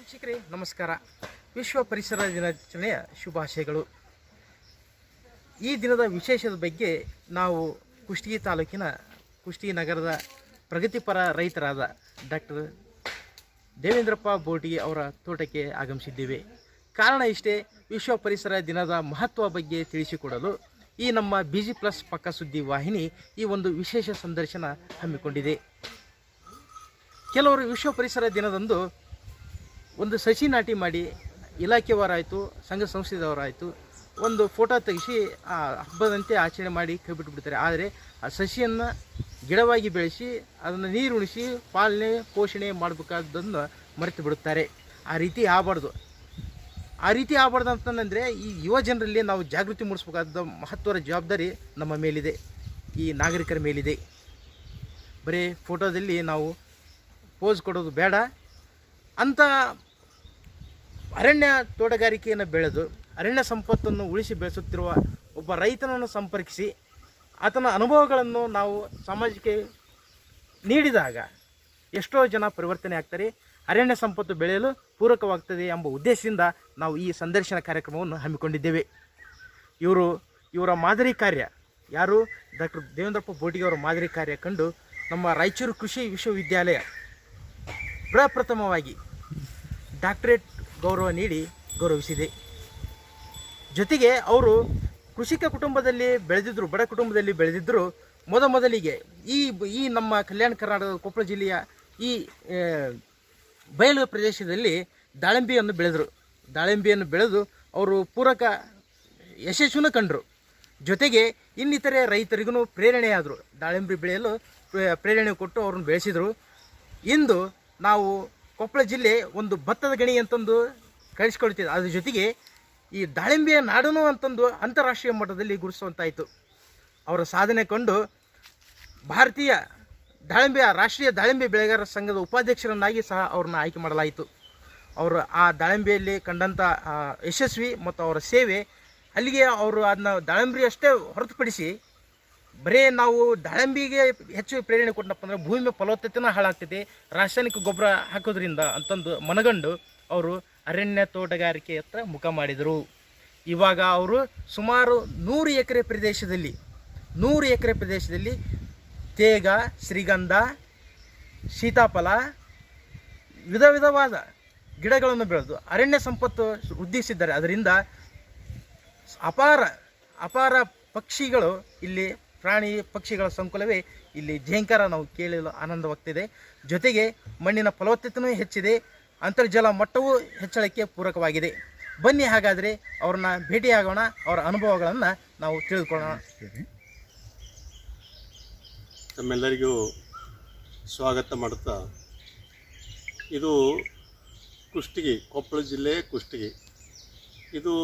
ವೀಕ್ಷಕರೇ, ನಮಸ್ಕಾರ. ವಿಶ್ವ ಪರಿಸರ ದಿನಾಚರಣೆಯ ಶುಭಾಶಯಗಳು. ಈ ದಿನದ ವಿಶೇಷದ ಬಗ್ಗೆ ನಾವು ಕುಷ್ಟಗಿ ತಾಲೂಕಿನ ಕುಷ್ಟಗಿ ನಗರದ ಪ್ರಗತಿಪರ ರೈತರಾದ ಡಾಕ್ಟರ್ ದೇವೇಂದ್ರಪ್ಪ ಬೋಟಿ ಅವರ ತೋಟಕ್ಕೆ ಆಗಮಿಸಿದ್ದೇವೆ. ಕಾರಣ ಇಷ್ಟೇ, ವಿಶ್ವ ಪರಿಸರ ದಿನದ ಮಹತ್ವ ಬಗ್ಗೆ ತಿಳಿಸಿಕೊಡಲು ಈ ನಮ್ಮ ಬಿ ಜಿ ಪ್ಲಸ್ ಪಕ್ಕ ಸುದ್ದಿ ವಾಹಿನಿ ಈ ಒಂದು ವಿಶೇಷ ಸಂದರ್ಶನ ಹಮ್ಮಿಕೊಂಡಿದೆ. ಕೆಲವರು ವಿಶ್ವ ಪರಿಸರ ದಿನದಂದು ಒಂದು ಸಸಿ ನಾಟಿ ಮಾಡಿ ಇಲಾಖೆಯವರಾಯಿತು, ಸಂಘ ಸಂಸ್ಥೆದವರಾಯಿತು, ಒಂದು ಫೋಟೋ ತೆಗೆಸಿ ಆ ಹಬ್ಬದಂತೆ ಆಚರಣೆ ಮಾಡಿ ಕೈ ಬಿಟ್ಬಿಡ್ತಾರೆ ಆದರೆ ಆ ಸಸಿಯನ್ನು ಗಿಡವಾಗಿ ಬೆಳೆಸಿ, ಅದನ್ನು ನೀರು ಉಣಿಸಿ, ಪಾಲನೆ, ಪೋಷಣೆ ಮಾಡಬೇಕಾದ್ದನ್ನು ಮರೆತು ಬಿಡುತ್ತಾರೆ. ಆ ರೀತಿ ಆಗಬಾರ್ದು. ಆ ರೀತಿ ಆಗಬಾರ್ದು ಅಂತಂದರೆ ಈ ಯುವ ಜನರಲ್ಲಿ ನಾವು ಜಾಗೃತಿ ಮೂಡಿಸ್ಬೇಕಾದ ಮಹತ್ವದ ಜವಾಬ್ದಾರಿ ನಮ್ಮ ಮೇಲಿದೆ. ಈ ನಾಗರಿಕರ ಮೇಲಿದೆ. ಬರೀ ಫೋಟೋದಲ್ಲಿ ನಾವು ಪೋಸ್ ಕೊಡೋದು ಬೇಡ. ಅಂಥ ಅರಣ್ಯ ತೋಟಗಾರಿಕೆಯನ್ನು ಬೆಳೆದು ಅರಣ್ಯ ಸಂಪತ್ತನ್ನು ಉಳಿಸಿ ಬೆಳೆಸುತ್ತಿರುವ ಒಬ್ಬ ರೈತನನ್ನು ಸಂಪರ್ಕಿಸಿ ಆತನ ಅನುಭವಗಳನ್ನು ನಾವು ಸಮಾಜಕ್ಕೆ ನೀಡಿದಾಗ ಎಷ್ಟೋ ಜನ ಪರಿವರ್ತನೆ ಆಗ್ತಾರೆ. ಅರಣ್ಯ ಸಂಪತ್ತು ಬೆಳೆಯಲು ಪೂರಕವಾಗ್ತದೆ ಎಂಬ ಉದ್ದೇಶದಿಂದ ನಾವು ಈ ಸಂದರ್ಶನ ಕಾರ್ಯಕ್ರಮವನ್ನು ಹಮ್ಮಿಕೊಂಡಿದ್ದೇವೆ. ಇವರು, ಇವರ ಮಾದರಿ ಕಾರ್ಯ ಯಾರು? ಡಾಕ್ಟರ್ ದೇವೇಂದ್ರಪ್ಪ ಬೋಟಿಗೆ ಅವರ ಮಾದರಿ ಕಾರ್ಯ ಕಂಡು ನಮ್ಮ ರಾಯಚೂರು ಕೃಷಿ ವಿಶ್ವವಿದ್ಯಾಲಯ ಪ್ರಪ್ರಥಮವಾಗಿ ಡಾಕ್ಟರೇಟ್ ಗೌರವ ನೀಡಿ ಗೌರವಿಸಿದೆ. ಜೊತೆಗೆ ಅವರು ಕೃಷಿಕ ಕುಟುಂಬದಲ್ಲಿ ಬೆಳೆದಿದ್ದರು ಬಡ ಕುಟುಂಬದಲ್ಲಿ ಬೆಳೆದಿದ್ದರು ಮೊದ ಮೊದಲಿಗೆ ಈ ಈ ನಮ್ಮ ಕಲ್ಯಾಣ ಕರ್ನಾಟಕದ ಕೊಪ್ಪಳ ಜಿಲ್ಲೆಯ ಈ ಬಯಲು ಪ್ರದೇಶದಲ್ಲಿ ದಾಳಿಂಬೆಯನ್ನು ಬೆಳೆದರು. ದಾಳಿಂಬೆಯನ್ನು ಬೆಳೆದು ಅವರು ಪೂರಕ ಯಶಸ್ಸನ್ನು ಕಂಡರು. ಜೊತೆಗೆ ಇನ್ನಿತರೆ ರೈತರಿಗೂ ಪ್ರೇರಣೆಯಾದರು. ದಾಳಿಂಬೆ ಬೆಳೆಯಲು, ಪ್ರೇ- ಪ್ರೇರಣೆ ಕೊಟ್ಟು ಅವ್ರನ್ನ ಬೆಳೆಸಿದರು. ಇಂದು ನಾವು ಕೊಪ್ಪಳ ಜಿಲ್ಲೆ ಒಂದು ಭತ್ತದ ಗಣಿ ಅಂತಂದು ಕಳಿಸ್ಕೊಳ್ತಿದೆ ಅದ್ರ ಜೊತೆಗೆ ಈ ದಾಳಿಂಬೆಯ ನಾಡನು ಅಂತಂದು ಅಂತಾರಾಷ್ಟ್ರೀಯ ಮಟ್ಟದಲ್ಲಿ ಗುರುಸುವಂತಾಯಿತು ಅವರ ಸಾಧನೆ ಕಂಡು ಭಾರತೀಯ ದಾಳಿಂಬೆಯ ರಾಷ್ಟ್ರೀಯ ದಾಳಿಂಬೆ ಬೆಳೆಗಾರರ ಸಂಘದ ಉಪಾಧ್ಯಕ್ಷರನ್ನಾಗಿ ಸಹ ಅವ್ರನ್ನ ಆಯ್ಕೆ ಮಾಡಲಾಯಿತು. ಅವರು ಆ ದಾಳಿಂಬೆಯಲ್ಲಿ ಕಂಡಂಥ ಯಶಸ್ವಿ ಮತ್ತು ಅವರ ಸೇವೆ ಅಲ್ಲಿಗೆ ಅವರು ಅದನ್ನ ದಾಳಿಂಬೆ ಅಷ್ಟೇ ಹೊರತುಪಡಿಸಿ ಬರೇ ನಾವು ದಾಳಿಂಬಿಗೆ ಹೆಚ್ಚು ಪ್ರೇರಣೆ ಕೊಟ್ಟನಪ್ಪ ಅಂದ್ರೆ ಭೂಮಿ ಫಲವತ್ತತೆನ ಹಾಳಾಗ್ತೈತಿ ರಾಸಾಯನಿಕ ಗೊಬ್ಬರ ಹಾಕೋದ್ರಿಂದ ಅಂತಂದು ಮನಗಂಡು ಅವರು ಅರಣ್ಯ ತೋಟಗಾರಿಕೆ ಹತ್ರ ಮುಖ ಮಾಡಿದರು. ಇವಾಗ ಅವರು ಸುಮಾರು ನೂರು ಎಕರೆ ಪ್ರದೇಶದಲ್ಲಿ, ನೂರು ಎಕರೆ ಪ್ರದೇಶದಲ್ಲಿ ತೇಗ, ಶ್ರೀಗಂಧ, ಸೀತಾಫಲ, ವಿಧ ವಿಧವಾದ ಗಿಡಗಳನ್ನು ಬೆಳೆದು ಅರಣ್ಯ ಸಂಪತ್ತು ವೃದ್ಧಿಸಿದ್ದಾರೆ. ಅದರಿಂದ ಅಪಾರ ಅಪಾರ ಪಕ್ಷಿಗಳು ಇಲ್ಲಿ ಪ್ರಾಣಿ ಪಕ್ಷಿಗಳ ಸಂಕುಲವೇ ಇಲ್ಲಿ ಝೇಂಕಾರ ನಾವು ಕೇಳಲು ಆನಂದವಾಗ್ತಿದೆ. ಜೊತೆಗೆ ಮಣ್ಣಿನ ಫಲವತ್ತತೆಯೂ ಹೆಚ್ಚಿದೆ. ಅಂತರ್ಜಲ ಮಟ್ಟವೂ ಹೆಚ್ಚಳಕ್ಕೆ ಪೂರಕವಾಗಿದೆ. ಬನ್ನಿ ಹಾಗಾದರೆ ಅವ್ರನ್ನ ಭೇಟಿಯಾಗೋಣ, ಅವರ ಅನುಭವಗಳನ್ನು ನಾವು ತಿಳಿದುಕೊಳ್ಳೋಣ. ತಮ್ಮೆಲ್ಲರಿಗೂ ಸ್ವಾಗತ ಮಾಡುತ್ತಾ. ಇದು ಕುಷ್ಟಗಿ, ಕೊಪ್ಪಳ ಜಿಲ್ಲೆ ಕುಷ್ಟಗಿ. ಇದು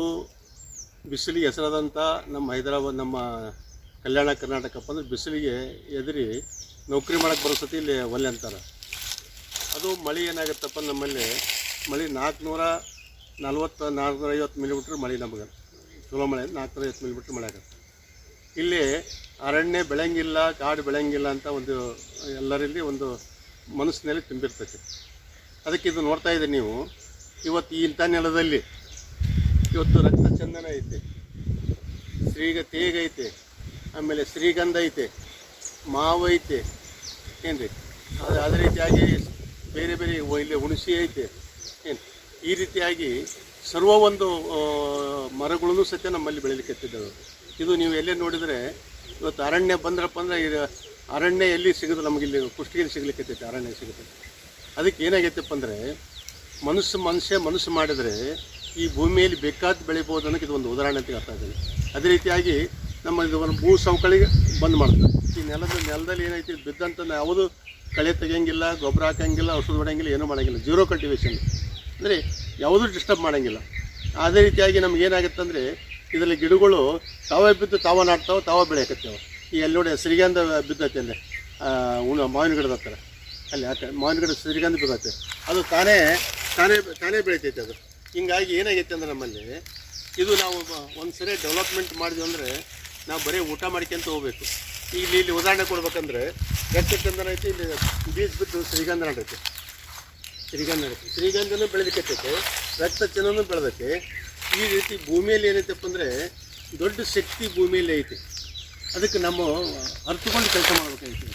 ಬಿಸಿಲಿಗೆ ಹೆಸರಾದಂಥ ನಮ್ಮ ಹೈದರಾಬಾದ್, ನಮ್ಮ ಕಲ್ಯಾಣ ಕರ್ನಾಟಕಪ್ಪ ಅಂದ್ರೆ ಬಿಸಿಲಿಗೆ ಎದುರಿ ನೌಕರಿ ಮಾಡಕ್ಕೆ ಬರೋ ಸತಿ ಇಲ್ಲಿ ಒಲೆ ಅಂತಾರೆ. ಅದು ಮಳೆ ಏನಾಗುತ್ತಪ್ಪ ನಮ್ಮಲ್ಲಿ ಮಳೆ ನಾಲ್ಕುನೂರ ನಲ್ವತ್ತು, ನಾಲ್ಕುನೂರ ಐವತ್ತು ಮಿಲಿಮೀಟ್ರ್ ಮಳೆ ನಮಗೆ. ಚಲೋ ಮಳೆ, ನಾಲ್ಕುನೂರ ಐವತ್ತು ಮಿಲಿಮೀಟ್ರ್ ಮಳೆ ಆಗುತ್ತೆ. ಇಲ್ಲಿ ಅರಣ್ಯ ಬೆಳೆಯಂಗಿಲ್ಲ, ಕಾಡು ಬೆಳೆಯಂಗಿಲ್ಲ ಅಂತ ಒಂದು ಎಲ್ಲರಲ್ಲಿ ಒಂದು ಮನಸ್ಸಿನಲ್ಲಿ ತುಂಬಿರ್ತೈತಿ. ಅದಕ್ಕೆ ಇದು ನೋಡ್ತಾ ಇದ್ದೀರಿ ನೀವು. ಇವತ್ತು ಇಂಥ ನೆಲದಲ್ಲಿ, ಇವತ್ತು ರಕ್ತ ಚಂದನ ಐತೆ. ಶ್ರೀಗ ತೇಗ ಐತೆ. ಆಮೇಲೆ ಶ್ರೀಗಂಧ ಐತೆ, ಮಾವು ಐತೆ ಏನು ರೀ ಅದು ಅದೇ ರೀತಿಯಾಗಿ ಬೇರೆ ಬೇರೆ ಇಲ್ಲಿ ಹುಣಸಿ ಐತೆ, ಏನು? ಈ ರೀತಿಯಾಗಿ ಸರ್ವ ಒಂದು ಮರಗಳನ್ನು ಸತ್ಯ ನಮ್ಮಲ್ಲಿ ಬೆಳೀಲಿಕ್ಕೆ ಎತ್ತಿದ್ದಾವೆ ಇದು ನೀವು ಎಲ್ಲೇ ನೋಡಿದರೆ, ಇವತ್ತು ಅರಣ್ಯ ಬಂದ್ರಪ್ಪ ಅಂದರೆ ಇದು ಅರಣ್ಯ ಎಲ್ಲಿ ಸಿಗೋದು ನಮಗಿಲ್ಲಿ ಸಿಗಲಿಕ್ಕೆ ಸಿಗ್ಲಿಕ್ಕೆ ಅರಣ್ಯ ಸಿಗುತ್ತೆ. ಅದಕ್ಕೆ ಏನಾಗೈತಪ್ಪ ಅಂದರೆ, ಮನುಷ್ಯ ಮನುಷ್ಯ ಮನಸ್ಸು ಮಾಡಿದರೆ ಈ ಭೂಮಿಯಲ್ಲಿ ಬೇಕಾದ ಬೆಳಿಬೋದು ಅನ್ನೋಕ್ಕೆ ಇದು ಒಂದು ಉದಾಹರಣೆ ಅಂತ ಅರ್ಥ ಇದ್ದೀನಿ. ಅದೇ ರೀತಿಯಾಗಿ ನಮ್ಮ ಇದು ಭೂ ಸವಕಳಿಗೆ ಬಂದ್ ಮಾಡ್ತಾರೆ ಈ ನೆಲದ ನೆಲದಲ್ಲಿ ಏನೈತಿ ಬಿದ್ದಂಥ ಯಾವುದು ಕಳೆ ತೆಗಿಯಂಗಿಲ್ಲ ಗೊಬ್ಬರ ಹಾಕಂಗಿಲ್ಲ ಔಷಧ ಹೊಡೆಯಂಗಿಲ್ಲ ಏನೂ ಮಾಡೋಂಗಿಲ್ಲ. ಜೀರೋ ಕಲ್ಟಿವೇಷನ್ ಅಂದರೆ ಯಾವುದೂ ಡಿಸ್ಟರ್ಬ್ ಮಾಡೋಂಗಿಲ್ಲ. ಅದೇ ರೀತಿಯಾಗಿ ನಮ್ಗೆ ಏನಾಗುತ್ತೆ ಅಂದರೆ ಇದರಲ್ಲಿ ಗಿಡಗಳು ತಾವೇ ಬಿದ್ದು ತಾವ ನಾಡ್ತಾವೆ ತಾವ ಬೆಳೆಯಕತ್ತೇವೆ. ಈ ಎಲ್ಲಿ ನೋಡಿ ಶ್ರೀಗಂಧ ಬಿದ್ದೈತೆ ಅಲ್ಲಿ ಆ, ಉಣ ಮಾವಿನ ಗಿಡದ ಹತ್ರ. ಅಲ್ಲಿ ಯಾಕೆ ಮಾವಿನ ಗಿಡ ಶ್ರೀಗಂಧ ಬಿದ್ದೈತೆ. ಅದು ತಾನೇ ತಾನೇ ತಾನೇ ಬೆಳಿತೈತೆ ಅದು. ಹಿಂಗಾಗಿ ಏನಾಗೈತೆ ಅಂದ್ರೆ ನಮ್ಮಲ್ಲಿ ಇದು ನಾವು ಒಂದು ಸರಿ ಡೆವಲಪ್ಮೆಂಟ್ ಮಾಡಿದ್ವಿ ಅಂದರೆ ನಾವು ಬರೀ ಊಟ ಮಾಡ್ಕೊಂತ ಹೋಗ್ಬೇಕು. ಇಲ್ಲಿ ಇಲ್ಲಿ ಉದಾಹರಣೆ ಕೊಡ್ಬೇಕಂದ್ರೆ ಚಂದನ ಐತಿ ಇಲ್ಲಿ ಬೀಜ ಬಿದ್ದು ಶ್ರೀಗಂಧ ನಡೈತಿ. ಶ್ರೀಗಂಧ ನಡೈತಿ. ಶ್ರೀಗಂಧನೂ ಬೆಳೆದಕ್ಕೆ ರಕ್ತ ಚೆನ್ನೂ ಬೆಳೆದಕ್ಕೆ ಈ ರೀತಿ ಭೂಮಿಯಲ್ಲಿ ಏನೈತಪ್ಪ ಅಂದರೆ ದೊಡ್ಡ ಶಕ್ತಿ ಭೂಮಿಯಲ್ಲಿ ಐತಿ. ಅದಕ್ಕೆ ನಮ್ಮ ಅರ್ಥಕೊಂಡು ಕೆಲಸ ಮಾಡ್ಬೇಕಾಗಿತ್ತು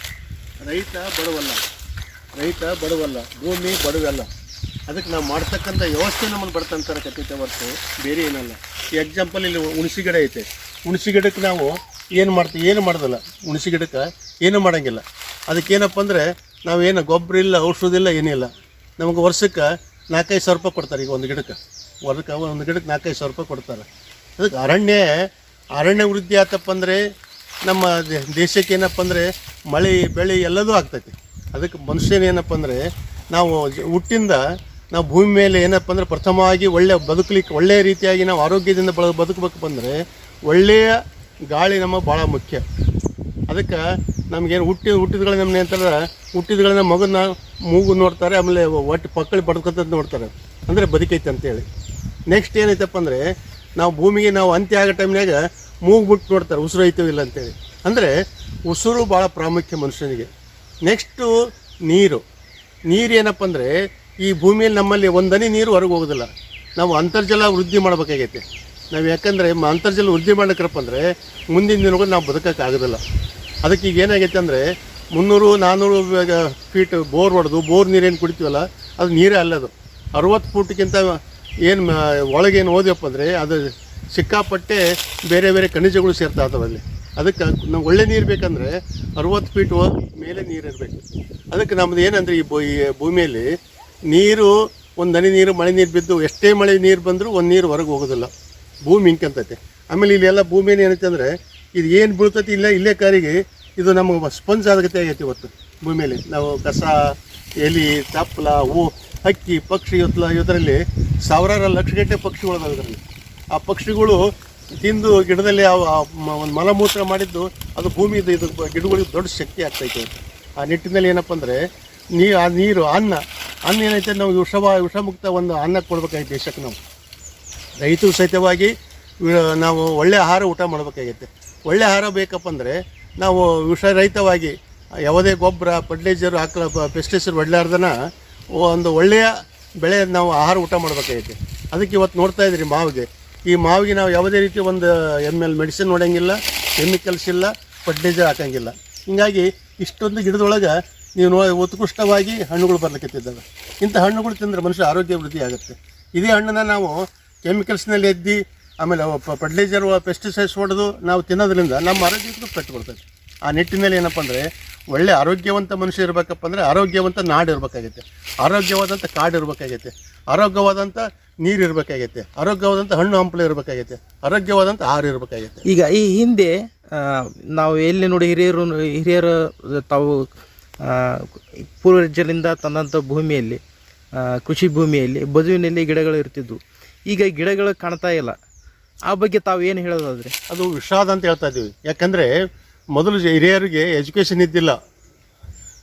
ರೈತ ಬಡವಲ್ಲ. ರೈತ ಬಡವಲ್ಲ. ಭೂಮಿ ಬಡವಲ್ಲ. ಅದಕ್ಕೆ ನಾವು ಮಾಡ್ತಕ್ಕಂಥ ವ್ಯವಸ್ಥೆ ನಮ್ಮನ್ನು ಬರ್ತಂತಾರೆ ಕತ್ತೈತೆ ಹೊರತು ಬೇರೆ ಏನಲ್ಲ. ಈ ಎಕ್ಸಾಂಪಲ್ ಇಲ್ಲಿ ಹುಣಸಿ ಗಿಡ ಐತೆ. ಹುಣಸಿ ಗಿಡಕ್ಕೆ ನಾವು ಏನು ಮಾಡ್ತೀವಿ, ಏನು ಮಾಡೋದಿಲ್ಲ. ಹುಣಸಿ ಗಿಡಕ್ಕೆ ಏನು ಮಾಡೋಂಗಿಲ್ಲ. ಅದಕ್ಕೇನಪ್ಪ ಅಂದರೆ ನಾವೇನು ಗೊಬ್ಬರ ಇಲ್ಲ ಔಷಧಿಲ್ಲ ಏನಿಲ್ಲ ನಮಗೆ ವರ್ಷಕ್ಕೆ ನಾಲ್ಕೈದು ಸಾವಿರ ರೂಪಾಯಿ ಕೊಡ್ತಾರೆ ಈಗ ಒಂದು ಗಿಡಕ್ಕೆ. ವರ್ಷಕ್ಕೆ ಒಂದು ಗಿಡಕ್ಕೆ ನಾಲ್ಕೈದು ಸಾವಿರ ರೂಪಾಯಿ ಕೊಡ್ತಾರೆ. ಅದಕ್ಕೆ ಅರಣ್ಯ ಅರಣ್ಯ ವೃದ್ಧಿ ಆತಪ್ಪ ಅಂದರೆ ನಮ್ಮ ದೇಶಕ್ಕೆ ಏನಪ್ಪ ಅಂದರೆ ಮಳೆ, ಬೆಳೆ ಎಲ್ಲದೂ ಆಗ್ತೈತಿ. ಅದಕ್ಕೆ ಮನುಷ್ಯನ ಏನಪ್ಪ ಅಂದರೆ ನಾವು ಹುಟ್ಟಿಂದ ನಾವು ಭೂಮಿ ಮೇಲೆ ಏನಪ್ಪ ಅಂದರೆ ಪ್ರಥಮವಾಗಿ ಒಳ್ಳೆ ಬದುಕಲಿಕ್ಕೆ ಒಳ್ಳೆಯ ರೀತಿಯಾಗಿ ನಾವು ಆರೋಗ್ಯದಿಂದ ಬಳ, ಬದುಕಬೇಕು ಬಂದರೆ ಒಳ್ಳೆಯ ಗಾಳಿ ನಮಗೆ ಭಾಳ ಮುಖ್ಯ. ಅದಕ್ಕೆ ನಮಗೇನು ಹುಟ್ಟಿ, ಹುಟ್ಟಿದ್ಗಳ ನಮ್ಮನ್ನ ಏನಂತಾರೆ ಹುಟ್ಟಿದ್ಗಳನ್ನ ಮಗನ ಮೂಗು ನೋಡ್ತಾರೆ, ಆಮೇಲೆ ಒಟ್ಟು ಪಕ್ಕಳಿ ಬಡ್ಕೊತ ನೋಡ್ತಾರೆ. ಅಂದರೆ ಬದುಕೈತೆ ಅಂತೇಳಿ. ನೆಕ್ಸ್ಟ್ ಏನೈತಪ್ಪ ಅಂದರೆ, ನಾವು ಭೂಮಿಗೆ ನಾವು ಅಂತ್ಯ ಆಗೋ ಟೈಮ್ನಾಗ ಮೂಗು ಬಿಟ್ಟು ನೋಡ್ತಾರೆ, ಉಸಿರು ಐತೋ ಇಲ್ಲ ಅಂತೇಳಿ. ಅಂದರೆ ಉಸಿರು ಭಾಳ ಪ್ರಾಮುಖ್ಯ ಮನುಷ್ಯನಿಗೆ. ನೆಕ್ಸ್ಟು ನೀರು. ನೀರು ಏನಪ್ಪ ಅಂದರೆ, ಈ ಭೂಮಿಯಲ್ಲಿ ನಮ್ಮಲ್ಲಿ ಒಂದನಿ ನೀರು ಹೊರಗೆ ಹೋಗೋದಿಲ್ಲ. ನಾವು ಅಂತರ್ಜಲ ವೃದ್ಧಿ ಮಾಡಬೇಕಾಗೈತೆ. ನಾವು ಯಾಕಂದರೆ ಅಂತರ್ಜಲ ವೃದ್ಧಿ ಮಾಡ್ಲಿಕ್ಕಪ್ಪ ಅಂದರೆ ಮುಂದಿನ ದಿನಗಳು ನಾವು ಬದುಕೋಕ್ಕಾಗೋದಿಲ್ಲ ಅದಕ್ಕೆ ಈಗ ಏನಾಗೈತೆ ಅಂದರೆ ಮುನ್ನೂರು ನಾನ್ನೂರು ಫೀಟ್ ಬೋರ್ ಹೊಡೆದು ಬೋರ್ ನೀರೇನು ಕುಡಿತೀವಲ್ಲ, ಅದು ನೀರೇ ಅಲ್ಲದು ಅರುವತ್ತು ಫೂಟ್ಗಿಂತ ಏನು ಒಳಗೇನು ಹೋದ್ಯಪ್ಪ ಅಂದರೆ ಅದು ಸಿಕ್ಕಾಪಟ್ಟೆ ಬೇರೆ ಬೇರೆ ಖನಿಜಗಳು ಸೇರ್ತಾ ಅದರಲ್ಲಿ ಅದಕ್ಕೆ ನಾವು ಒಳ್ಳೆ ನೀರು ಬೇಕಂದರೆ ಅರುವತ್ತು ಫೀಟ್ ಮೇಲೆ ನೀರು ಇರಬೇಕು. ಅದಕ್ಕೆ ನಮ್ಮದು ಏನಂದ್ರೆ ಈ ಭೂಮಿಯಲ್ಲಿ ನೀರು, ಒಂದು ಹನಿ ನೀರು, ಮಳೆ ನೀರು ಬಿದ್ದು ಎಷ್ಟೇ ಮಳೆ ನೀರು ಬಂದರೂ ಒಂದು ನೀರು ಹೊರಗೆ ಹೋಗೋದಿಲ್ಲ. ಭೂಮಿ ಹಿಂಕಂತೈತೆ ಆಮೇಲೆ ಇಲ್ಲೆಲ್ಲ ಭೂಮಿ ಏನೈತೆ ಅಂದರೆ, ಇದು ಏನು ಬೀಳ್ತೈತಿ ಇಲ್ಲ, ಇಲ್ಲೇ ಕಾರಿಗೆ ಇದು ನಮಗೆ ಸ್ಪಂಜ್ ಆಗತ್ತೆ ಆಗೈತೆ ಇವತ್ತು ಭೂಮಿಯಲ್ಲಿ. ನಾವು ಕಸ, ಎಲಿ ತಪ್ಪಲ ಹೂ, ಹಕ್ಕಿ, ಪಕ್ಷಿ ಇವತ್ತಲ ಇವತ್ತರಲ್ಲಿ ಸಾವಿರಾರು ಲಕ್ಷಗಟ್ಟಲೆ ಪಕ್ಷಿಗಳು ಅದರಲ್ಲಿ ಆ ಪಕ್ಷಿಗಳು ತಿಂದು ಗಿಡದಲ್ಲಿ ಒಂದು ಮಲಮೂತ್ರ ಮಾಡಿದ್ದು ಅದು ಭೂಮಿ ಇದು ಗಿಡಗಳಿಗೆ ದೊಡ್ಡ ಶಕ್ತಿ ಆಗ್ತೈತೆ ಆ ನಿಟ್ಟಿನಲ್ಲಿ ಏನಪ್ಪ ಅಂದರೆ ನೀರು ಆ ನೀರು, ಅನ್ನ ಅನ್ನ ಏನೈತೆ ನಾವು ವಿಷವ, ವಿಷಮುಕ್ತ ಒಂದು ಅನ್ನ ಕೊಡ್ಬೇಕಾಗಿತ್ತು ದೇಶಕ್ಕೆ ನಾವು. ರೈತರು ಸಹಿತವಾಗಿ ನಾವು ಒಳ್ಳೆ ಆಹಾರ ಊಟ ಮಾಡಬೇಕಾಗೈತೆ. ಒಳ್ಳೆ ಆಹಾರ ಬೇಕಪ್ಪ ಅಂದರೆ, ನಾವು ವಿಷರಹಿತವಾಗಿ, ಯಾವುದೇ ಗೊಬ್ಬರ ಫರ್ಟಿಲೈಸರ್ ಹಾಕಲ ಪೆಸ್ಟಿಸೈಡ್ ಹೊಡ್ಲಾರ್ದನ ಒಂದು ಒಳ್ಳೆಯ ಬೆಳೆ ನಾವು ಆಹಾರ ಊಟ ಮಾಡಬೇಕಾಗೈತೆ. ಅದಕ್ಕೆ ಇವತ್ತು ನೋಡ್ತಾ ಇದ್ರಿ ಮಾವಿಗೆ. ಈ ಮಾವಿಗೆ ನಾವು ಯಾವುದೇ ರೀತಿ ಒಂದು ಎಂ ಎಲ್ ಮೆಡಿಸಿನ್ ನೋಡೋಂಗಿಲ್ಲ, ಕೆಮಿಕಲ್ಸ್ ಇಲ್ಲ ಫರ್ಟಿಲೈಸರ್ ಹಾಕಂಗಿಲ್ಲ. ಹೀಗಾಗಿ ಇಷ್ಟೊಂದು ಗಿಡದೊಳಗೆ ನೀವು ನೋ, ಉತ್ಕೃಷ್ಟವಾಗಿ ಹಣ್ಣುಗಳು ಬರಲಿಕ್ಕೆ ಇಂಥ ಹಣ್ಣುಗಳು ತಿಂದರೆ ಮನುಷ್ಯ ಆರೋಗ್ಯ ವೃದ್ಧಿ ಆಗುತ್ತೆ. ಇದೇ ಹಣ್ಣನ್ನು ನಾವು ಕೆಮಿಕಲ್ಸ್ನಲ್ಲಿ ಎದ್ದು ಆಮೇಲೆ ಫರ್ಟಿಲೈಸರ್ ಪೆಸ್ಟಿಸೈಡ್ಸ್ ಹೊಡೆದು ನಾವು ತಿನ್ನೋದ್ರಿಂದ ನಮ್ಮ ಆರೋಗ್ಯಕ್ಕೂ ಪೆಟ್ಟು ಆ ನಿಟ್ಟಿನಲ್ಲಿ ಏನಪ್ಪ ಅಂದರೆ ಒಳ್ಳೆ ಆರೋಗ್ಯವಂತ ಮನುಷ್ಯ ಇರಬೇಕಪ್ಪ ಅಂದರೆ ಆರೋಗ್ಯವಂತ ನಾಡು ಇರಬೇಕಾಗೈತೆ. ಆರೋಗ್ಯವಾದಂಥ ಕಾಡು ಇರಬೇಕಾಗೈತೆ. ಆರೋಗ್ಯವಾದಂಥ ನೀರು ಇರಬೇಕಾಗೈತೆ. ಆರೋಗ್ಯವಾದಂಥ ಹಣ್ಣು ಹಂಪಲು ಇರಬೇಕಾಗೈತೆ. ಆರೋಗ್ಯವಾದಂಥ ಆಹಾರ ಇರಬೇಕಾಗೈತೆ. ಈಗ ಈ ಹಿಂದೆ ನಾವು ಎಲ್ಲಿ ನೋಡಿ ಹಿರಿಯರು ಹಿರಿಯರು ತಾವು ಪೂರ್ವಜರಿಂದ ತಂದಂಥ ಭೂಮಿಯಲ್ಲಿ ಕೃಷಿ ಭೂಮಿಯಲ್ಲಿ ಬದುವಿನಲ್ಲಿ ಗಿಡಗಳು ಇರ್ತಿದ್ವು. ಈಗ ಗಿಡಗಳು ಕಾಣ್ತಾ ಇಲ್ಲ. ಆ ಬಗ್ಗೆ ತಾವು ಏನು ಹೇಳೋದಾದ್ರೆ? ಅದು ವಿಷಾದ ಅಂತ ಹೇಳ್ತಾ ಇದ್ದೀವಿ. ಯಾಕಂದರೆ ಮೊದಲು ಹಿರಿಯರಿಗೆ ಎಜುಕೇಷನ್ ಇದ್ದಿಲ್ಲ.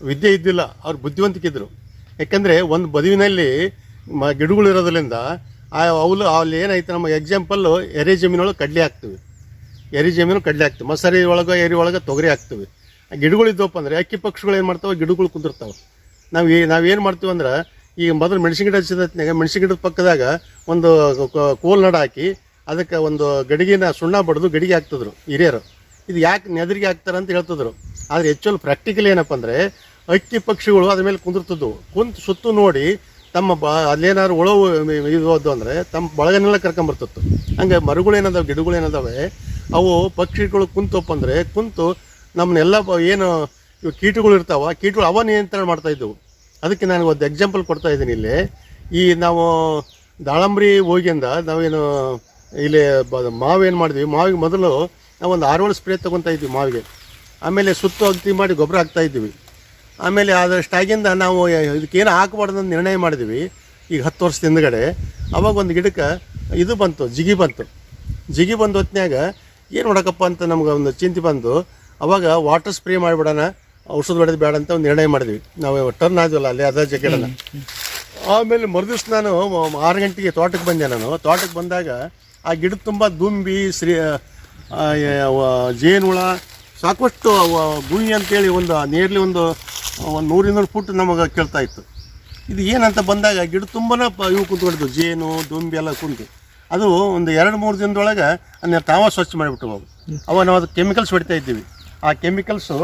ವಿದ್ಯೆ ಇದ್ದಿಲ್ಲ. ಅವ್ರು ಬುದ್ಧಿವಂತಿಕಿದ್ರು. ಯಾಕಂದರೆ ಒಂದು ಬದುವಿನಲ್ಲಿ ಮ ಗಿಡಗಳು ಇರೋದ್ರಿಂದ ಆ ಅವಲು ಅಲ್ಲಿ ಏನಾಯ್ತು? ನಮ್ಮ ಎಕ್ಸಾಂಪಲ್ಲು ಎರೆ ಜಮೀನೊಳಗೆ ಕಡ್ಲೆ ಹಾಕ್ತೀವಿ. ಎರೆ ಜಮೀನು ಕಡ್ಲೆ ಹಾಕ್ತೀವಿ. ಮಸಾರಿ ಒಳಗೆ, ಎರಿ ಒಳಗೆ ತೊಗರಿ ಹಾಕ್ತೀವಿ. ಆ ಗಿಡಗಳು ಇದ್ದವಪ್ಪ ಅಂದರೆ ಅಕ್ಕಿ ಪಕ್ಷಿಗಳು ಏನು ಮಾಡ್ತಾವೆ? ಗಿಡಗಳು ಕುಂದಿರ್ತಾವೆ. ನಾವು ಏ ನಾವೇನು ಮಾಡ್ತೀವಿ ಅಂದ್ರೆ ಈಗ ಮೊದಲು ಮೆಣಸಿನ ಗಿಡ ಹಚ್ಚಿದ್ನಾಗ ಮೆಣಸಿನ ಗಿಡದ ಪಕ್ಕದಾಗ ಒಂದು ಕೋಲ್ ನಡ ಹಾಕಿ ಅದಕ್ಕೆ ಒಂದು ಗಡಿಗೆನ ಸುಣ್ಣ ಬಡ್ದು ಗಡಿಗೆ ಹಾಕ್ತಿದ್ರು ಹಿರಿಯರು. ಇದು ಯಾಕೆ ನೆದರಿಗೆ ಹಾಕ್ತಾರೆ ಅಂತ ಹೇಳ್ತಿದ್ರು. ಆದರೆ ಆ್ಯಕ್ಚುಲ್ ಪ್ರಾಕ್ಟಿಕಲ್ ಏನಪ್ಪ ಅಂದರೆ ಅಕ್ಕಿ ಪಕ್ಷಿಗಳು ಅದ್ರ ಮೇಲೆ ಕುಂದಿರ್ತಿದ್ವು. ಕುಂತು ಸುತ್ತು ನೋಡಿ ತಮ್ಮ ಬ, ಅಲ್ಲೇನಾದ್ರು ಉಳವು ಇದು ಅಂದರೆ ತಮ್ಮ ಬಳಗನೆಲ್ಲ ಕರ್ಕೊಂಬರ್ತಿತ್ತು. ಹಂಗೆ ಮರಗಳು ಗಿಡಗಳೇನದಾವೆ ಅವು ಪಕ್ಷಿಗಳು ಕುಂತಪ್ಪ ಅಂದರೆ ಕುಂತು ನಮ್ಮನ್ನೆಲ್ಲ ಏನು ಇವು ಕೀಟಗಳು ಇರ್ತಾವ, ಕೀಟಗಳು ಅವ ನಿಯಂತ್ರಣ ಮಾಡ್ತಾ ಇದ್ದವು. ಅದಕ್ಕೆ ನಾನು ಒಂದು ಎಕ್ಸಾಂಪಲ್ ಕೊಡ್ತಾ ಇದ್ದೀನಿ ಇಲ್ಲಿ. ಈ ನಾವು ದಾಳಂಬ್ರಿ ಹೋಗಿಂದ ನಾವೇನು ಇಲ್ಲಿ ಬ- ಮಾವೇನು ಮಾಡಿದ್ವಿ? ಮಾವಿಗೆ ಮೊದಲು ನಾವು ಒಂದು ಆರೋಳು ಸ್ಪ್ರೇ ತೊಗೊತಾ ಇದ್ವಿ ಮಾವಿಗೆ. ಆಮೇಲೆ ಸುತ್ತು ಅಗತಿ ಮಾಡಿ ಗೊಬ್ಬರ ಹಾಕ್ತಾ ಇದ್ವಿ ಆಮೇಲೆ ಅದಷ್ಟಾಗಿಂದ ನಾವು ಇದಕ್ಕೇನು ಹಾಕಬಾರ್ದು ಅಂತ ನಿರ್ಣಯ ಮಾಡಿದ್ವಿ ಈಗ ಹತ್ತು ವರ್ಷದ ಹಿಂದ್ಗಡೆ. ಅವಾಗ ಒಂದು ಗಿಡಕ್ಕೆ ಇದು ಬಂತು, ಜಿಗಿ ಬಂತು. ಜಿಗಿ ಬಂದ ಹೊತ್ನ್ಯಾಗ ಏನು ಮಾಡೋಕಪ್ಪ ಅಂತ ನಮ್ಗೆ ಒಂದು ಚಿಂತೆ ಬಂದು ಅವಾಗ ವಾಟರ್ ಸ್ಪ್ರೇ ಮಾಡಿಬಿಡೋಣ. ಔಷಧ ಹೊಡೆದು ಬೇಡ ಅಂತ ಒಂದು ನಿರ್ಣಯ ಮಾಡಿದ್ವಿ. ನಾವು ಟರ್ನ್ ಆದ್ವಲ್ಲ ಅಲ್ಲಿ ಅದ ಅಲ್ಲ ಆಮೇಲೆ ಮರುದಿವ್ಸ ನಾನು ಆರು ಗಂಟೆಗೆ ತೋಟಕ್ಕೆ ಬಂದೆ ನಾನು. ತೋಟಕ್ಕೆ ಬಂದಾಗ ಆ ಗಿಡ ತುಂಬ ದುಂಬಿ ಶ್ರೀ ಜೇನುಳ ಸಾಕಷ್ಟು ಗುಯಿ ಅಂತೇಳಿ ಒಂದು ನಿಯರ್ಲಿ ಒಂದು ಒಂದು ನೂರಿನ್ನೂರು ಫುಟ್ ನಮಗೆ ಕೇಳ್ತಾ ಇತ್ತು. ಇದು ಏನಂತ ಬಂದಾಗ ಗಿಡ ತುಂಬನ ಪ ಇವು ಕುಂತ್ಕೊಂಡಿದ್ವು. ಜೇನು ದುಂಬಿ ಎಲ್ಲ ಕುಂತು. ಅದು ಒಂದು ಎರಡು ಮೂರು ದಿನದೊಳಗೆ ಅದನ್ನ ತಾವ ಸ್ವಚ್ಛ ಮಾಡಿಬಿಟ್ಟು ಅವು. ಅವಾಗ ನಾವು ಅದು ಕೆಮಿಕಲ್ಸ್ ಹೊಡಿತಾ ಇದ್ದೀವಿ. ಆ ಕೆಮಿಕಲ್ಸು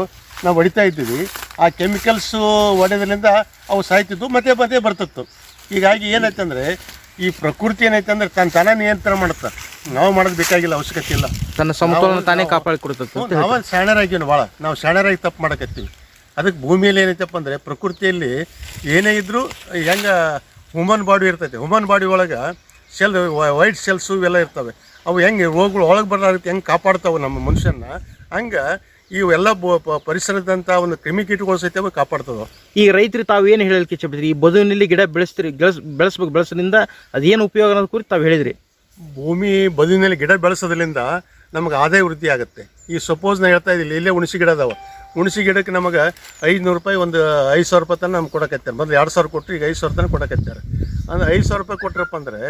ನಾವು ಹೊಡಿತಾ ಇದ್ದೀವಿ. ಆ ಕೆಮಿಕಲ್ಸು ಹೊಡೆದ್ರಿಂದ ಅವು ಸಾಯ್ತಿದ್ವು ಮತ್ತೆ ಮತ್ತೆ ಬರ್ತಿತ್ತು. ಹೀಗಾಗಿ ಏನಾಯ್ತಂದರೆ ಅಂದರೆ ಈ ಪ್ರಕೃತಿ ಏನೈತೆ ಅಂದ್ರೆ ತನ್ನ ತನ ನಿಯಂತ್ರಣ ಮಾಡುತ್ತೆ. ನಾವು ಮಾಡೋದು ಬೇಕಾಗಿಲ್ಲ ಅವಶ್ಯಕತೆ ಇಲ್ಲ. ತನ್ನ ಸಮತೋಲನ ತಾನೇ ಕಾಪಾಡಿಕೊಡ್ತದೆ ನಾವು ಶಾಣರಾಗಿವಿ ಭಾಳ. ನಾವು ಶಾಣರಾಗಿ ತಪ್ಪು ಮಾಡಕತ್ತೀವಿ. ಅದಕ್ಕೆ ಭೂಮಿಯಲ್ಲಿ ಏನೈತಪ್ಪ ಅಂದರೆ ಪ್ರಕೃತಿಯಲ್ಲಿ ಏನೇ ಇದ್ದರೂ ಹೆಂಗೆ ಹ್ಯೂಮನ್ ಬಾಡಿ ಇರ್ತೈತೆ. ಹ್ಯೂಮನ್ ಬಾಡಿ ಒಳಗೆ ಸೆಲ್ ವೈಟ್ ಸೆಲ್ಸು ಇವೆಲ್ಲ ಇರ್ತವೆ. ಅವು ಹೆಂಗೆ ರೋಗಗಳು ಒಳಗೆ ಬರಲಾಗುತ್ತೆ ಹೆಂಗೆ ಕಾಪಾಡ್ತಾವೆ ನಮ್ಮ ಮನುಷ್ಯನ ಹಂಗೆ ಇವೆಲ್ಲ ಪರಿಸರದಂಥ ಒಂದು ಕ್ರಿಮಿಕೀಟಗಳು ಸಹಿತ ಕಾಪಾಡ್ತದ. ಈ ರೈತರು ತಾವು ಏನು ಹೇಳಲಿಕ್ಕೆ ಇಚ್ಛಪಡ್ತೀರಿ? ಈ ಬದುವಿನಲ್ಲಿ ಗಿಡ ಬೆಳೆಸ್ತೀರಿ ಬೆಳೆಸ್ ಬೆಳೆಸ್ಬೇಕು ಬೆಳೆಸೋದ್ರಿಂದ ಅದೇನು ಉಪಯೋಗ ಅನ್ನೋದು ಕುರಿತು ತಾವು ಹೇಳಿದ್ರಿ. ಭೂಮಿ ಬದುವಿನಲ್ಲಿ ಗಿಡ ಬೆಳೆಸೋದ್ರಿಂದ ನಮಗೆ ಆದಾಯ ವೃದ್ಧಿ ಆಗುತ್ತೆ. ಈ ಸಪೋಸ್ ನಾ ಹೇಳ್ತಾ ಇದ್ದೀನಿ ಇಲ್ಲೇ ಹುಣಸಿ ಗಿಡ ಅದಾವ. ಹುಣಸಿ ಗಿಡಕ್ಕೆ ನಮಗೆ ಐದುನೂರು ರೂಪಾಯಿ ಒಂದು ಐದು ಸಾವಿರ ರೂಪಾಯಿ ತನಕ ನಮ್ಗೆ ಕೊಡಕತ್ತೆ ಮೊದಲು ಎರಡು ಸಾವಿರ ಕೊಟ್ಟರು ಈಗ ಐದು ಸಾವಿರ ತನಕ ಕೊಡಕತ್ತಾರೆ. ಅಂದರೆ ಐದು ಸಾವಿರ ರೂಪಾಯಿ ಕೊಟ್ರಪ್ಪ ಅಂದರೆ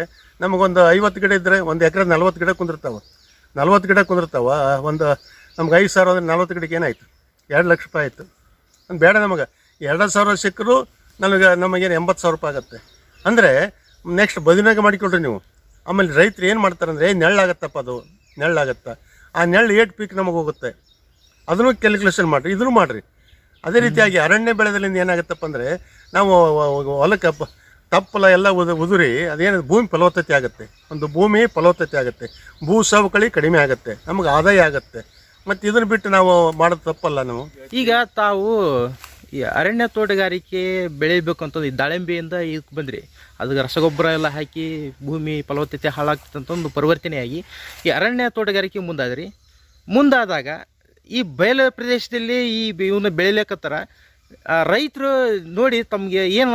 ನಮಗೊಂದು ಐವತ್ತು ಗಿಡ ಇದ್ದರೆ ಒಂದು ಎಕರೆ ನಲ್ವತ್ತು ಗಿಡ ಕುಂದಿರ್ತಾವೆ. ನಲ್ವತ್ತು ಗಿಡ ಕುಂದಿರ್ತಾವೆ ಒಂದು ನಮ್ಗೆ ಐದು ಸಾವಿರ ಅಂದರೆ ನಲ್ವತ್ತು ಗಿಡಕ್ಕೆ ಏನಾಯ್ತು? ಎರಡು ಲಕ್ಷ ರೂಪಾಯಿ ಆಯಿತು. ಒಂದು ಬೇಡ ನಮಗೆ. ಎರಡು ಸಾವಿರ ಸಿಕ್ಕರು ನಮಗೆ, ನಮಗೇನು ಎಂಬತ್ತು ಸಾವಿರ ರೂಪಾಯಿ ಆಗುತ್ತೆ. ಅಂದರೆ ನೆಕ್ಸ್ಟ್ ಬದಿನಾಗ ಮಾಡಿಕೊಡ್ರಿ ನೀವು. ಆಮೇಲೆ ರೈತರು ಏನು ಮಾಡ್ತಾರೆ ಅಂದರೆ ನೆಳ್ಳಾಗತ್ತಪ್ಪ ಅದು. ನೆಳ್ಳಾಗತ್ತ? ಆ ನೆಳ್ಳು ಏಟ್ ಪೀಕ್ ನಮಗೆ ಹೋಗುತ್ತೆ. ಅದನ್ನು ಕ್ಯಾಲ್ಕುಲೇಷನ್ ಮಾಡಿರಿ. ಇದನ್ನು ಮಾಡಿರಿ. ಅದೇ ರೀತಿಯಾಗಿ ಅರಣ್ಯ ಬೆಳೆದಲ್ಲಿಂದ ಏನಾಗುತ್ತಪ್ಪ ಅಂದರೆ, ನಾವು ಹೊಲಕ್ಕೆ ತಪ್ಪಲ ಎಲ್ಲ ಉದು, ಉದುರಿ, ಅದೇನು ಭೂಮಿ ಫಲವತ್ತತೆ ಆಗುತ್ತೆ. ಒಂದು ಭೂಮಿ ಫಲವತ್ತತೆ ಆಗುತ್ತೆ. ಭೂ ಸವಕಳಿ ಕಡಿಮೆ ಆಗುತ್ತೆ. ನಮಗೆ ಆದಾಯ ಆಗುತ್ತೆ. ಮತ್ತು ಇದನ್ನ ಬಿಟ್ಟು ನಾವು ಮಾಡೋದು ತಪ್ಪಲ್ಲ ನಾವು. ಈಗ ತಾವು ಈ ಅರಣ್ಯ ತೋಟಗಾರಿಕೆ ಬೆಳಿಬೇಕು ಅಂತಂದು ಈ ದಾಳಿಂಬೆಯಿಂದ ಇದಕ್ಕೆ ಬಂದ್ರಿ. ಅದಕ್ಕೆ ರಸಗೊಬ್ಬರ ಎಲ್ಲ ಹಾಕಿ ಭೂಮಿ ಫಲವತ್ತತೆ ಹಾಳಾಗ್ತಂತ ಒಂದು ಪರಿವರ್ತನೆಯಾಗಿ ಈ ಅರಣ್ಯ ತೋಟಗಾರಿಕೆ ಮುಂದಾದ್ರಿ. ಮುಂದಾದಾಗ ಈ ಬಯಲು ಪ್ರದೇಶದಲ್ಲಿ ಈ ಇವನ್ನ ಬೆಳಿಲಿಕ್ಕತ್ತಾರ ರೈತರು ನೋಡಿ ತಮಗೆ ಏನು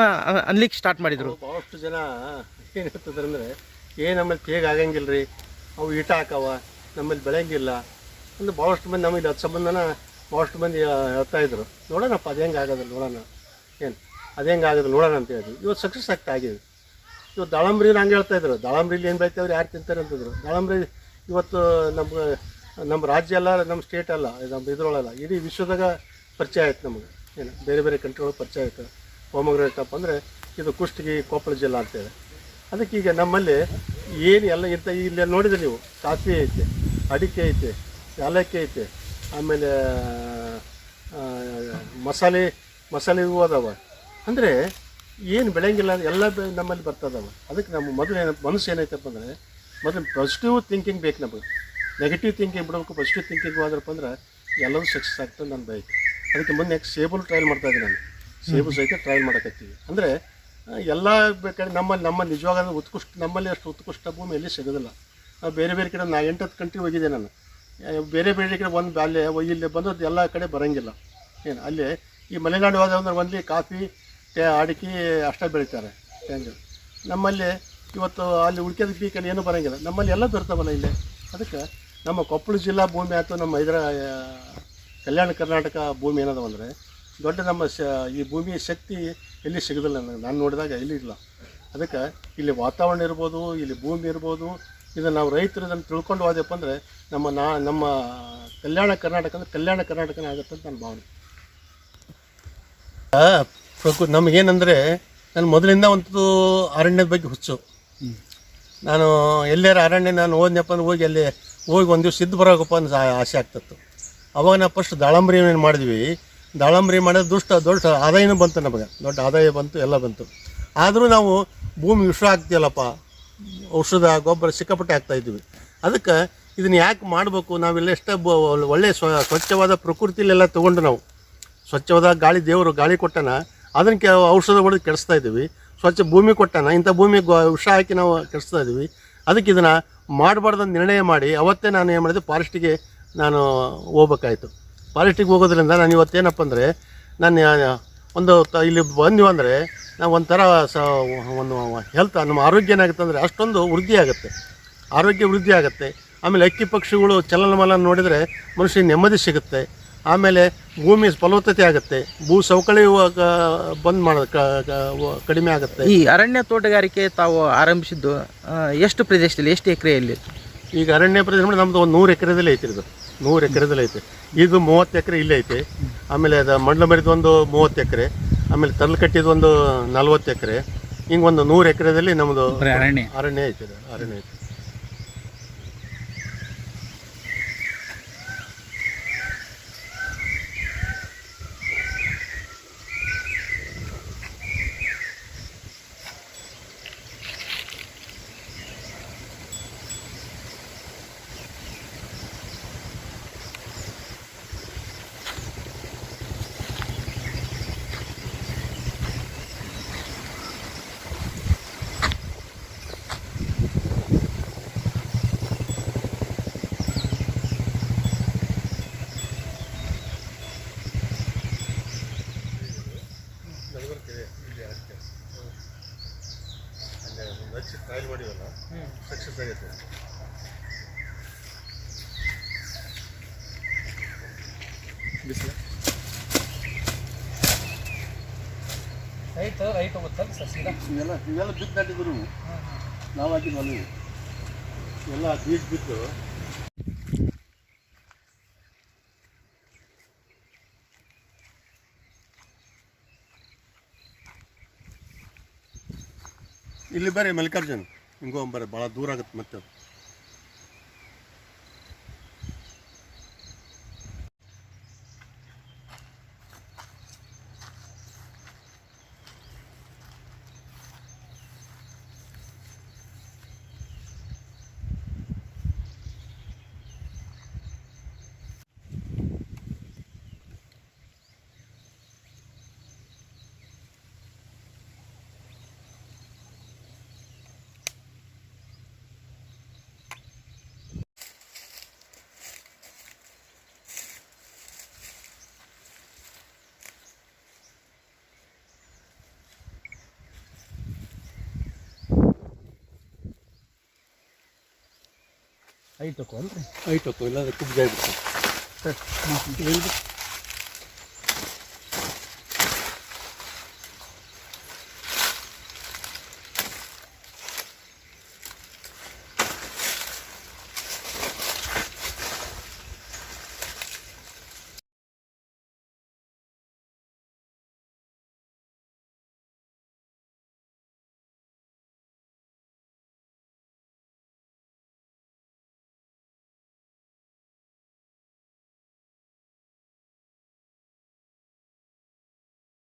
ಅನ್ಲಿಕ್ಕೆ ಸ್ಟಾರ್ಟ್ ಮಾಡಿದ್ರು? ಭಾಳಷ್ಟು ಜನ ಏನು ಹೇಳ್ತಿದ್ದಾರೆ ಅಂದರೆ ಏನು ನಮ್ಮಲ್ಲಿ ತೇಗ ಆಗಂಗಿಲ್ಲ ರೀ ಅವು ಈಟ ಹಾಕವ ನಮ್ಮಲ್ಲಿ ಬೆಳೆಯಂಗಿಲ್ಲ ಅಂದ್ರೆ ಭಾಳಷ್ಟು ಮಂದಿ ನಮಗೆ ಅದು ಸಂಬಂಧನ ಭಾಳಷ್ಟು ಮಂದಿ ಹೇಳ್ತಾ ಇದ್ರು. ನೋಡೋಣಪ್ಪ, ಅದು ಹೆಂಗೆ ಆಗೋದಿಲ್ಲ ನೋಡೋಣ. ಏನು? ಅದು ಹೆಂಗೆ ಆಗೋದು ನೋಡೋಣ ಅಂತ ಹೇಳಿದ್ವಿ ಇವತ್ತು ಸಕ್ಸಸ್ ಆಗ್ತಾ ಆಗಿದೆ. ಇವತ್ತು ದಾಳಂಬ್ರಿ ಹಂಗೆ ಹೇಳ್ತಾ ಇದ್ರು. ದಾಳಂಬ್ರಿಲಿ ಏನು ಬೆಳಿತಾವ್ರು ಯಾರು ತಿಂತಾರೆ ಅಂತಿದ್ರು ದಾಳಂಬ್ರಿ ಇವತ್ತು ನಮ್ಮ ನಮ್ಮ ರಾಜ್ಯ ಅಲ್ಲ, ನಮ್ಮ ಸ್ಟೇಟ್ ಅಲ್ಲ, ನಮ್ಮ ಇದ್ರೊಳಲ್ಲ. ಇಡೀ ವಿಶ್ವದಾಗ ಪರಿಚಯ ಆಯ್ತು ನಮಗೆ. ಏನು? ಬೇರೆ ಬೇರೆ ಕಂಟ್ರಿಗಳು ಪರಿಚಯ ಆಯ್ತು. ಹೋಮಗ್ರೇಟಪ್ಪ ಅಂದರೆ ಇದು ಕುಷ್ಟಗಿ, ಕೊಪ್ಪಳ ಜಿಲ್ಲಾ ಅಂತೇಳಿ. ಅದಕ್ಕೆ ಈಗ ನಮ್ಮಲ್ಲಿ ಏನು ಎಲ್ಲ ಇರ್ತಾ ಇಲ್ಲಿ ನೋಡಿದ್ರೆ ನೀವು ಕಾಫಿ ಐತೆ, ಅಡಿಕೆ ಐತೆ ಏಲಕ್ಕಿ ಐತೆ. ಆಮೇಲೆ ಮಸಾಲೆ ಮಸಾಲೆ ಹೂವು ಅದಾವೆ. ಅಂದರೆ ಏನು ಬೆಳೆಯಂಗಿಲ್ಲ ಎಲ್ಲ ಬೆ ನಮ್ಮಲ್ಲಿ ಬರ್ತದವ. ಅದಕ್ಕೆ ನಮ್ಮ ಮೊದಲು ಏನು ಮನಸ್ಸು ಏನೈತಪ್ಪ ಅಂದರೆ ಮೊದಲು ಪಾಸಿಟಿವ್ ಥಿಂಕಿಂಗ್ ಬೇಕು ನಮಗೆ. ನೆಗೆಟಿವ್ ಥಿಂಕಿಂಗ್ ಬಿಡಬೇಕು ಪಾಸಿಟಿವ್ ಥಿಂಕಿಂಗ್ ಹೋದ್ರಪ್ಪ ಅಂದ್ರೆ ಎಲ್ಲವೂ ಸಕ್ಸಸ್ ಆಗ್ತದೆ ನನ್ನ ಬೈಕ್ ಅದಕ್ಕೆ ಮೊನ್ನೆ ನೆಕ್ಸ್ಟ್ ಸೇಬು ಟ್ರಯಲ್ ಮಾಡ್ತಾ ಇದ್ದೀನಿ ನಾನು. ಸೇಬು ಸಹಿತ ಟ್ರಯಲ್ ಮಾಡಕತ್ತೀವಿ ಅಂದರೆ ಎಲ್ಲ ಬೇಕಾದ್ರೆ ನಮ್ಮಲ್ಲಿ ನಮ್ಮ ನಿಜವಾದ ಉತ್ಕೃಷ್ಟ ನಮ್ಮಲ್ಲಿ ಅಷ್ಟು ಉತ್ಕೃಷ್ಟ ಭೂಮಿ ಎಲ್ಲಿ ಸಿಗೋದಿಲ್ಲ. ನಾವು ಬೇರೆ ಬೇರೆ ಕಡೆ ನಾ ಎಂಟತ್ತು ಕಂಟ್ರಿ ಹೋಗಿದ್ದೆ ನಾನು. ಬೇರೆ ಬೇರೆ ಕಡೆ ಒಂದು ಅಲ್ಲೇ ಇಲ್ಲಿ ಬಂದದ್ದು ಎಲ್ಲ ಕಡೆ ಬರೋಂಗಿಲ್ಲ. ಏನು, ಅಲ್ಲಿ ಈ ಮಲೆನಾಡು ಹೋದ ಅಂದ್ರೆ ಒಂದು ಕಾಫಿ, ಟೇ, ಅಡಿಕೆ ಅಷ್ಟೇ ಬೆಳೀತಾರೆ. ತೆಂಗು ನಮ್ಮಲ್ಲಿ ಇವತ್ತು ಅಲ್ಲಿ ಉಳ್ಕೆದ ಪೀಕಲ್ಲಿ ಏನೂ ಬರೋಂಗಿಲ್ಲ. ನಮ್ಮಲ್ಲಿ ಎಲ್ಲ ಬರ್ತಾವಲ್ಲ ಇಲ್ಲಿ. ಅದಕ್ಕೆ ನಮ್ಮ ಕೊಪ್ಪಳ ಜಿಲ್ಲಾ ಭೂಮಿ ಆಯ್ತು, ನಮ್ಮ ಇದರ ಕಲ್ಯಾಣ ಕರ್ನಾಟಕ ಭೂಮಿ ಏನದವ ಅಂದರೆ, ದೊಡ್ಡ ನಮ್ಮ ಶ, ಈ ಭೂಮಿಯ ಶಕ್ತಿ ಎಲ್ಲಿ ಸಿಗೋದಿಲ್ಲ ನನಗೆ. ನಾನು ನೋಡಿದಾಗ ಎಲ್ಲಿ ಇಲ್ಲ. ಅದಕ್ಕೆ ಇಲ್ಲಿ ವಾತಾವರಣ ಇರ್ಬೋದು, ಇಲ್ಲಿ ಭೂಮಿ ಇರ್ಬೋದು ಇದನ್ನು ನಾವು ರೈತರು ಇದನ್ನು ತಿಳ್ಕೊಂಡು ಹೋದೆಪ್ಪ ಅಂದರೆ ನಮ್ಮ ನಾ ನಮ್ಮ ಕಲ್ಯಾಣ ಕರ್ನಾಟಕ ಅಂದರೆ ಕಲ್ಯಾಣ ಕರ್ನಾಟಕನೇ ಆಗುತ್ತೆ ಅಂತ ನನ್ನ ಭಾವನೆ. ಪ್ರಕೃ ನಮಗೇನೆಂದರೆ ನಾನು ಮೊದಲಿಂದ ಒಂದು ಅರಣ್ಯದ ಬಗ್ಗೆ ಹುಚ್ಚು. ನಾನು ಎಲ್ಲಿಯಾರು ಅರಣ್ಯ ನಾನು ಹೋದ್ನಪ್ಪ ಅಂದ್ರೆ ಹೋಗಿ ಅಲ್ಲಿ ಹೋಗಿ ಒಂದು ದಿವಸ ಇದ್ದು ಬರೋಕಪ್ಪ ಅಂತ ಆಸೆ ಆಗ್ತಿತ್ತು. ಅವಾಗ ನಾವು ಫಸ್ಟ್ ದಾಳಂಬರಿ ಏನು ಮಾಡಿದ್ವಿ. ದಾಳಂಬ್ರಿ ಮಾಡಿದ್ರೆ ದುಷ್ಟ ದೊಡ್ಡ ಆದಾಯನೂ ಬಂತು ನಮಗೆ. ದೊಡ್ಡ ಆದಾಯ ಬಂತು ಎಲ್ಲ ಬಂತು. ಆದರೂ ನಾವು ಭೂಮಿ ವಿಷ ಆಗ್ತೀಯಲ್ಲಪ್ಪ. ಔಷಧ, ಗೊಬ್ಬರ ಸಿಕ್ಕಾಪಟ್ಟೆ ಆಗ್ತಾ ಇದ್ವಿ ಅದಕ್ಕೆ ಇದನ್ನು ಯಾಕೆ ಮಾಡಬೇಕು? ನಾವಿಲ್ಲ ಎಷ್ಟು ಬ ಒಳ್ಳೆ ಸ್ವ ಸ್ವಚ್ಛವಾದ ಪ್ರಕೃತಿಲೆಲ್ಲ ತೊಗೊಂಡು ನಾವು ಸ್ವಚ್ಛವಾದ ಗಾಳಿ ದೇವರು ಗಾಳಿ ಕೊಟ್ಟನ, ಅದನ್ನು ಕೆ ಔಷಧ ಹೊಡೆದು ಕೆಡಿಸ್ತಾ ಇದ್ದೀವಿ. ಸ್ವಚ್ಛ ಭೂಮಿ ಕೊಟ್ಟನ, ಇಂಥ ಭೂಮಿ ಗೊ ವಿಷ ಹಾಕಿ ನಾವು ಕೆಡಿಸ್ತಾ ಇದ್ದೀವಿ. ಅದಕ್ಕೆ ಇದನ್ನು ಮಾಡಬಾರ್ದು ನಿರ್ಣಯ ಮಾಡಿ ಅವತ್ತೇ ನಾನು ಏನು ಮಾಡಿದೆ? ಫಾರೆಸ್ಟಿಗೆ ನಾನು ಹೋಗ್ಬೇಕಾಯಿತು. ಫಾರೆಸ್ಟಿಗೆ ಹೋಗೋದ್ರಿಂದ ನಾನು ಇವತ್ತೇನಪ್ಪ ಅಂದರೆ, ನಾನು ಒಂದು ತ- ಇಲ್ಲಿ ಬಂದ್ವಿ ಅಂದರೆ ನಾವು ಒಂಥರ ಸ ಒಂದು ಹೆಲ್ತ್ ನಮ್ಮ ಆರೋಗ್ಯ ಏನಾಗುತ್ತೆ ಅಂದರೆ ಅಷ್ಟೊಂದು ವೃದ್ಧಿ ಆಗುತ್ತೆ. ಆರೋಗ್ಯ ವೃದ್ಧಿ ಆಗುತ್ತೆ. ಆಮೇಲೆ ಅಕ್ಕಿ ಪಕ್ಷಿಗಳು ಚಲನಮಲನ ನೋಡಿದರೆ ಮನುಷ್ಯ ನೆಮ್ಮದಿ ಸಿಗುತ್ತೆ. ಆಮೇಲೆ ಭೂಮಿ ಫಲವತ್ತತೆ ಆಗುತ್ತೆ. ಭೂ ಸವಕಳಿ ಬಂದ್ ಮಾಡೋದು ಕಡಿಮೆ ಆಗುತ್ತೆ. ಈ ಅರಣ್ಯ ತೋಟಗಾರಿಕೆ ತಾವು ಆರಂಭಿಸಿದ್ದು ಎಷ್ಟು ಪ್ರದೇಶದಲ್ಲಿ ಎಷ್ಟು ಎಕರೆಯಲ್ಲಿ? ಈಗ ಅರಣ್ಯ ಪ್ರದೇಶ ನಮ್ಮದು ನಮ್ದು ಒಂದು ನೂರು ಎಕರೆದಲ್ಲಿ ಐತಿರೋದು ನೂರು ಎಕರೆದಲ್ಲಿ ಐತೆ. ಇದು ಮೂವತ್ತು ಎಕರೆ ಇಲ್ಲೇ ಐತೆ. ಆಮೇಲೆ ಅದು ಮಂಡ್ಲ ಮರಿದು ಒಂದು ಮೂವತ್ತು ಎಕರೆ ಆಮೇಲೆ ತರ್ಲಕಟ್ಟಿದ ಒಂದು ನಲ್ವತ್ತು ಎಕರೆ ಹಿಂಗೆ ಒಂದು ನೂರು ಎಕರೆದಲ್ಲಿ ನಮ್ಮದು ಅರಣ್ಯ. ಅರಣ್ಯ ಐತೆ ಅರಣ್ಯ ಐತೆ ಹಚ್ಚಿ ಟ್ರಯಲ್ ಮಾಡಿವಲ್ಲ ಸಕ್ಸಸ್ ಆಗೈತೆ ಬಿಸಿಲು ಹೈಟ್ ಹೈಟ್ ಹೋಗುತ್ತಲ್ಲ ಸರ್ ಸೀದಾ. ಇವೆಲ್ಲ ಇವೆಲ್ಲ ಬಿದ್ದು ನಾಟಿದ್ರು ನಾವು ಹಾಕಿದ್ವಲ್ಲ. ಎಲ್ಲ ಬೀಜ ಬಿದ್ದು ಇಲ್ಲಿ ಬರ್ರಿ ಮಲ್ಲಿಕಾರ್ಜುನ್. ಹಿಂಗೋ ಬರ್ರಿ ಭಾಳ ದೂರ ಆಗುತ್ತೆ ಮತ್ತೆ. ಅದು. ಹೈಟ್ ಹೋಗಲ್ರಿ ಆಯ್ತು ಇಲ್ಲಾಂದ್ರೆ ಕುಬ್ಜಾಗ್ಬಿಡ್ತು